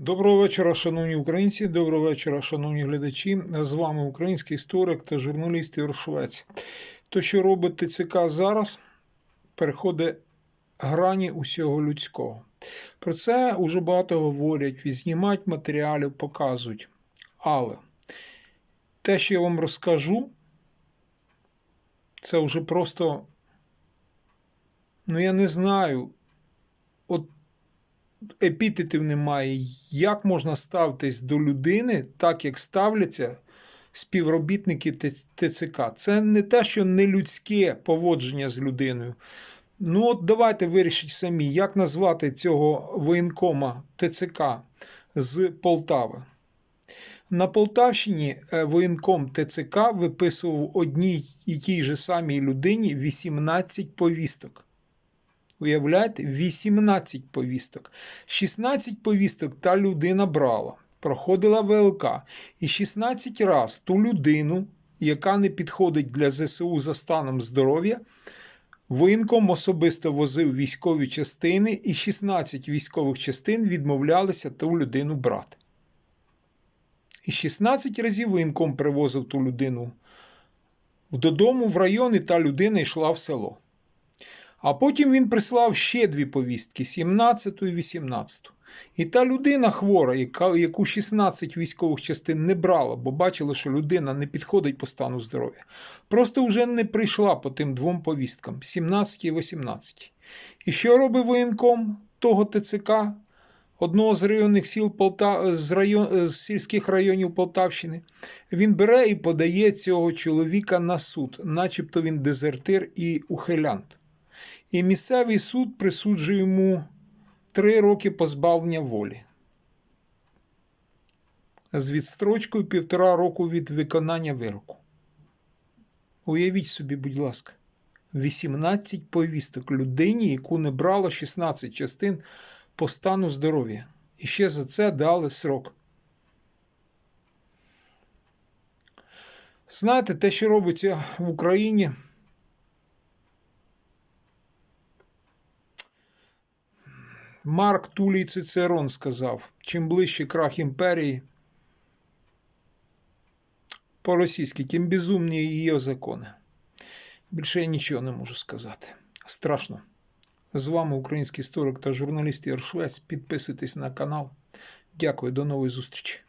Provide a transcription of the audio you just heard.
Доброго вечора, шановні українці. Доброго вечора, шановні глядачі. З вами український історик та журналіст Ігор Швець. То, що робить ТЦК зараз, переходить грані усього людського. Про це вже багато говорять, відзнімають матеріалів, показують. Але те, що я вам розкажу, це вже просто. Ну, я не знаю. Епітетів немає. Як можна ставитись до людини, так як ставляться співробітники ТЦК? Це не те, що не людське поводження з людиною. Ну, от давайте вирішіть самі, як назвати цього воєнкома ТЦК з Полтави. На Полтавщині е, воєнком ТЦК виписував одній і тій же самій людині 18 повісток. Уявляєте, 18 повісток. 16 повісток та людина брала, проходила ВЛК. І 16 раз ту людину, яка не підходить для ЗСУ за станом здоров'я, воєнком особисто возив військові частини, і 16 військових частин відмовлялися ту людину брати. І 16 разів воєнком привозив ту людину додому в район, і та людина йшла в село. А потім він прислав ще дві повістки: 17 і 18. І та людина хвора, яку 16 військових частин не брала, бо бачила, що людина не підходить по стану здоров'я, просто вже не прийшла по тим двом повісткам 17 і 18. І що робить воєнком того ТЦК, одного з районних сіл Полта... з, район... з сільських районів Полтавщини? Він бере і подає цього чоловіка на суд, начебто він дезертир і ухилянт. І місцевий суд присуджує йому три роки позбавлення волі. З відстрочкою півтора року від виконання вироку. Уявіть собі, будь ласка, 18 повісток людині, яку не брало 16 частин по стану здоров'я. І ще за це дали срок. Знаєте, те, що робиться в Україні. Марк Тулій Цицерон сказав: чим ближче крах імперії, по-російськи, тим безумні її закони. Більше я нічого не можу сказати. Страшно. З вами український історик та журналіст Ігор Підписуйтесь на канал. Дякую, до нової зустрічі.